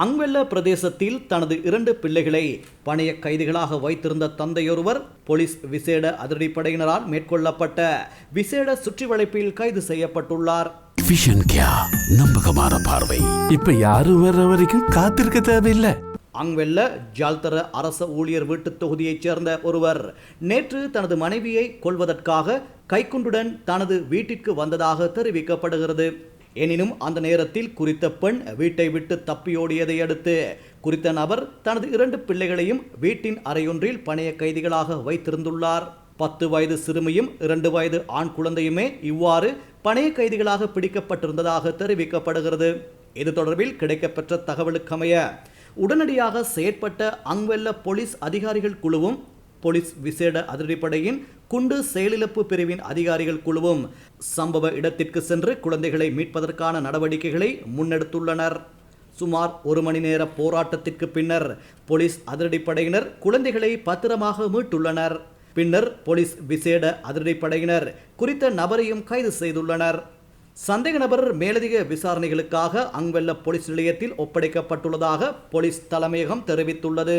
அங்வெல்ல பிரதேசத்தில் தனது இரண்டு பிள்ளைகளை பணைய கைதிகளாக வைத்திருந்த தந்தையொருவர் போலீஸ் விசேட அதிரடிப்படையினரால் மேற்கொள்ளப்பட்ட விசேட சுற்றிவளைப்பில் கைது செய்யப்பட்டுள்ளார். நம்பகமான பார்வை இப்ப யாரும் வர்ற வரைக்கும் காத்திருக்க தேவையில்லை அங்வெல்ல ஜால்தர அரச ஊழியர் வீட்டுத் தொகுதியைச் சேர்ந்த ஒருவர் நேற்று தனது மனைவியை கொல்வதற்காக கைக்குண்டுடன் தனது வீட்டிற்கு வந்ததாக தெரிவிக்கப்படுகிறது. எனினும் அந்த நேரத்தில் குறித்த பெண் வீட்டை விட்டு தப்பியோடியதை அடுத்து குறித்த நபர் தனது இரண்டு பிள்ளைகளையும் வீட்டின் அறையொன்றில் பணைய கைதிகளாக வைத்திருந்துள்ளார். பத்து வயது சிறுமியும் இரண்டு வயது ஆண் குழந்தையுமே இவ்வாறு பணைய கைதிகளாக பிடிக்கப்பட்டிருந்ததாக தெரிவிக்கப்படுகிறது. இது தொடர்பில் கிடைக்கப்பெற்ற தகவலுக்கமைய உடனடியாக செயற்பட்ட அங்வெல்ல போலீஸ் அதிகாரிகள் குழுவும் போலீஸ் விசேட அதிரடிப்படையின் குண்டு செயலிழப்பு பிரிவின் அதிகாரிகள் குழுவும் சம்பவ இடத்திற்கு சென்று குழந்தைகளை மீட்பதற்கான நடவடிக்கைகளை முன்னெடுத்துள்ளனர். சுமார் ஒரு மணி நேர போராட்டத்திற்கு பின்னர் போலீஸ் அதிரடிப்படையினர் குழந்தைகளை பத்திரமாக மீட்டுள்ளனர். பின்னர் போலீஸ் விசேட அதிரடிப்படையினர் குறித்த நபரையும் கைது செய்துள்ளனர். சந்தேக நபர் மேலதிக விசாரணைகளுக்காக அங்வெல்ல போலீஸ் நிலையத்தில் ஒப்படைக்கப்பட்டுள்ளதாக போலீஸ் தலைமையகம் தெரிவித்துள்ளது.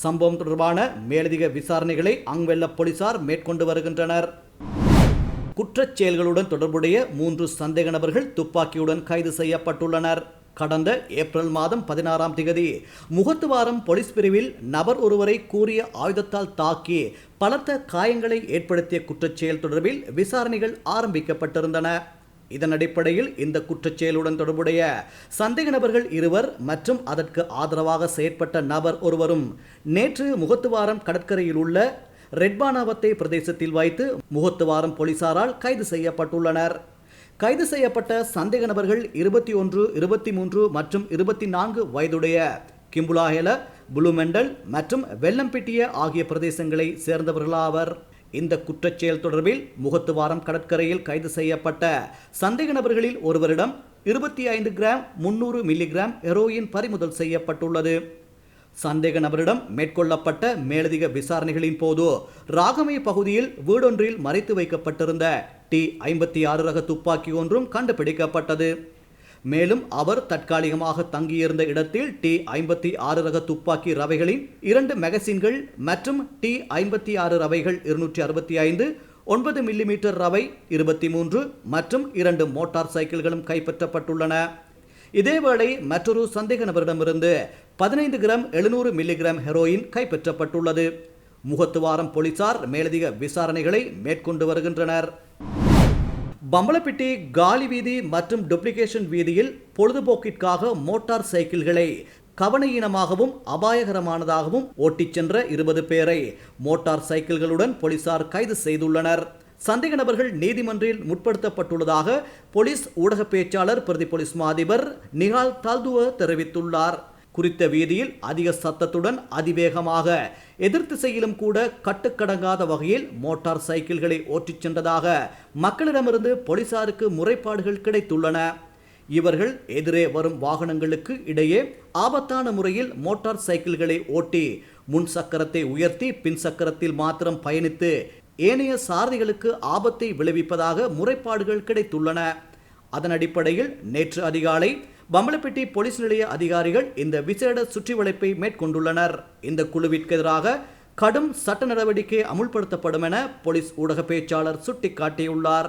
சம்பவம் தொடர்பான மேலதிக விசாரணைகளை அங்வெல்ல போலீசார் மேற்கொண்டு வருகின்றனர். குற்றச் செயல்களுடன் தொடர்புடைய மூன்று சந்தேக நபர்கள் துப்பாக்கியுடன் கைது செய்யப்பட்டுள்ளனர். கடந்த ஏப்ரல் மாதம் பதினாறாம் திகதி முகத்துவாரம் போலீஸ் பிரிவில் நபர் ஒருவரை கூறிய ஆயுதத்தால் தாக்கி பலத்த காயங்களை ஏற்படுத்திய குற்றச்செயல் தொடர்பில் விசாரணைகள் ஆரம்பிக்கப்பட்டிருந்தன. இதன் அடிப்படையில் இந்த குற்றச் செயலுடன் தொடர்புடைய சந்தேக நபர்கள் இருவர் மற்றும் அதற்கு ஆதரவாக செயற்பட்ட நபர் ஒருவரும் நேற்று முகத்துவாரம் கடற்கரையில் உள்ள ரெட்பானாவத்தை பிரதேசத்தில் வைத்து முகத்துவாரம் போலீசாரால் கைது செய்யப்பட்டுள்ளனர். கைது செய்யப்பட்ட சந்தேக நபர்கள் இருபத்தி ஒன்று இருபத்தி மூன்று மற்றும் இருபத்தி நான்கு வயதுடைய கிம்புலாஹெல புளுமெண்டல் மற்றும் வெள்ளம்பிட்டிய ஆகிய பிரதேசங்களை சேர்ந்தவர்களாவர். இந்த குற்றச்செயல் தொடர்பில் முகத்துவாரம் கடற்கரையில் கைது செய்யப்பட்ட சந்தேக நபர்களில் ஒருவரிடம் இருபத்தி ஐந்து கிராம் முன்னூறு மில்லிகிராம் ஹெரோயின் பறிமுதல் செய்யப்பட்டுள்ளது. சந்தேக நபரிடம் மேற்கொள்ளப்பட்ட மேலதிக விசாரணைகளின் போது ராகமை பகுதியில் வீடொன்றில் மறைத்து வைக்கப்பட்டிருந்த டி ஐம்பத்தி ஆறு ரக துப்பாக்கி ஒன்றும் கண்டுபிடிக்கப்பட்டது. மேலும் அவர் தற்காலிகமாக தங்கியிருந்த இடத்தில் டி ஐம்பத்தி ஆறு ரக துப்பாக்கி ரவைகளின் இரண்டு மெகசின்கள் மற்றும் டி ஐம்பத்தி ஆறு ரவைகள் இருநூற்றி அறுபத்தி ஐந்து ஒன்பது மில்லிமீட்டர் ரவை இருபத்தி மூன்று மற்றும் இரண்டு மோட்டார் சைக்கிள்களும் கைப்பற்றப்பட்டுள்ளன. இதேவேளை மற்றொரு சந்தேக நபரிடமிருந்து பதினைந்து கிராம் எழுநூறு மில்லிகிராம் ஹெரோயின் கைப்பற்றப்பட்டுள்ளது. முகத்துவாரம் போலீசார் மேலதிக விசாரணைகளை மேற்கொண்டு வருகின்றனர். பம்பலப்பிட்டி காலி வீதி மற்றும் டூப்ளிகேஷன் வீதியில் பொழுதுபோக்கிற்காக மோட்டார் சைக்கிள்களை கவனஈனமாகவும் அபாயகரமானதாகவும் ஓட்டிச் சென்ற இருபது பேரை மோட்டார் சைக்கிள்களுடன் போலீசார் கைது செய்துள்ளனர். சந்தேக நபர்கள் நீதிமன்றில் முற்படுத்தப்பட்டுள்ளதாக போலீஸ் ஊடக பேச்சாளர் பிரதி போலீஸ் மாதிபர் நிகால் தால்துவ தெரிவித்துள்ளார். குறித்த வீதியில் அதிக சத்தத்துடன் அதிவேகமாக எதிர் திசையிலும் கூட கட்டுக்கடங்காத வகையில் மோட்டார் சைக்கிள்களை ஓட்டிச் சென்றதாக மக்களிடமிருந்து போலீசாருக்கு முறைப்பாடுகள் கிடைத்துள்ளன. இவர்கள் எதிரே வரும் வாகனங்களுக்கு இடையே ஆபத்தான முறையில் மோட்டார் சைக்கிள்களை ஓட்டி முன் சக்கரத்தை உயர்த்தி பின் சக்கரத்தில் மாத்திரம் பயணித்து ஏனைய சாரதிகளுக்கு ஆபத்தை விளைவிப்பதாக முறைப்பாடுகள் கிடைத்துள்ளன. அதன் அடிப்படையில் நேற்று அதிகாலை பம்பலப்பட்டி போலீஸ் நிலைய அதிகாரிகள் இந்த விசேட சுற்றிவளைப்பை மேற்கொண்டுள்ளனர். இந்த குழுவிற்கு எதிராக கடும் சட்ட நடவடிக்கை அமுல்படுத்தப்படும் என போலீஸ் ஊடக பேச்சாளர் சுட்டிக்காட்டியுள்ளார்.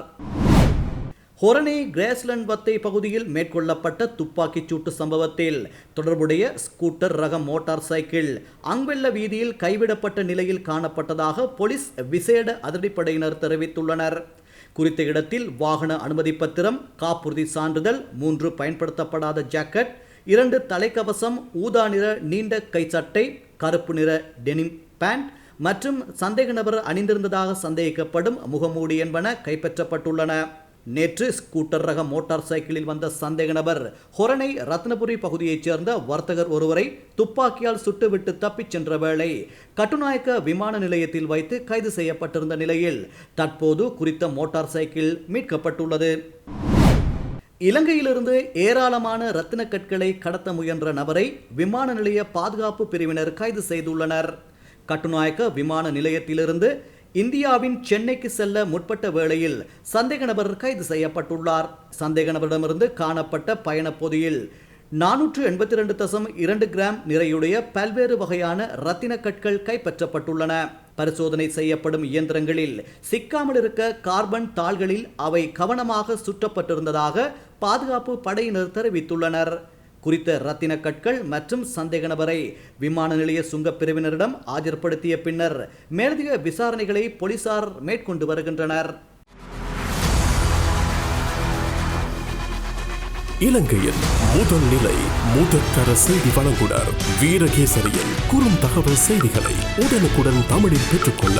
ஹொரணி கிரேஸ்லண்ட் வத்தை பகுதியில் மேற்கொள்ளப்பட்ட துப்பாக்கிச் சூட்டு சம்பவத்தில் தொடர்புடைய ஸ்கூட்டர் ரக மோட்டார் சைக்கிள் அங்குள்ள வீதியில் கைவிடப்பட்ட நிலையில் காணப்பட்டதாக போலீஸ் விசேட அதிரடிப்படையினர் தெரிவித்துள்ளனர். குறித்த இடத்தில் வாகன அனுமதி பத்திரம் காப்புறுதி சான்றிதழ் மூன்று பயன்படுத்தப்படாத ஜாக்கெட் இரண்டு தலைக்கவசம் ஊதா நிற நீண்ட கைச்சட்டை கருப்பு நிற டெனிம் பேண்ட் மற்றும் சந்தேக நபர் அணிந்திருந்ததாக சந்தேகிக்கப்படும் முகமூடி என்பன கைப்பற்றப்பட்டுள்ளன. நேற்று ஸ்கூட்டர் ரக மோட்டார் சைக்கிளில் வந்த சந்தேக நபர் ஹொரணை ரத்னபுரி பகுதியைச் சேர்ந்த வர்த்தகர் ஒருவரை துப்பாக்கியால் சுட்டுவிட்டு தப்பிச் சென்ற வேளை கட்டுநாயக்க விமான நிலையத்தில் வைத்து கைது செய்யப்பட்டிருந்த நிலையில் தற்போது குறித்த மோட்டார் சைக்கிள் மீட்கப்பட்டுள்ளது. இலங்கையிலிருந்து ஏராளமான ரத்தின கற்களை கடத்த முயன்ற நபரை விமான நிலைய பாதுகாப்பு பிரிவினர் கைது செய்துள்ளனர். கட்டுநாயக்க விமான நிலையத்திலிருந்து இந்தியாவின் சென்னைக்கு செல்ல முற்பட்ட வேளையில் சந்தேக நபர் கைது செய்யப்பட்டுள்ளார். சந்தேக நபரிடமிருந்து காணப்பட்ட பயணப் பொதியில் நானூற்று எண்பத்தி ரெண்டு தசம் இரண்டு கிராம் நிறையுடைய பல்வேறு வகையான ரத்தின கற்கள் கைப்பற்றப்பட்டுள்ளன. பரிசோதனை செய்யப்படும் இயந்திரங்களில் சிக்காமல் இருக்க கார்பன் தாள்களில் அவை கவனமாக சுற்றப்பட்டிருந்ததாக பாதுகாப்பு படையினர் தெரிவித்துள்ளனர். குறித்த ரத்தின கற்கள் மற்றும் சந்தேக நபரை விமான நிலைய சுங்கப் பிரிவினரிடம் ஆஜர்படுத்திய பின்னர் மேலதிக விசாரணைகளை போலீசார் மேற்கொண்டு வருகின்றனர். இலங்கையின் முதல் நிலை முதற்கர செய்தி வழங்குனர் வீரகேசரியின் குறும் தகவல் செய்திகளை உடனுக்குடன் தமிழில் பெற்றுக்கொள்ள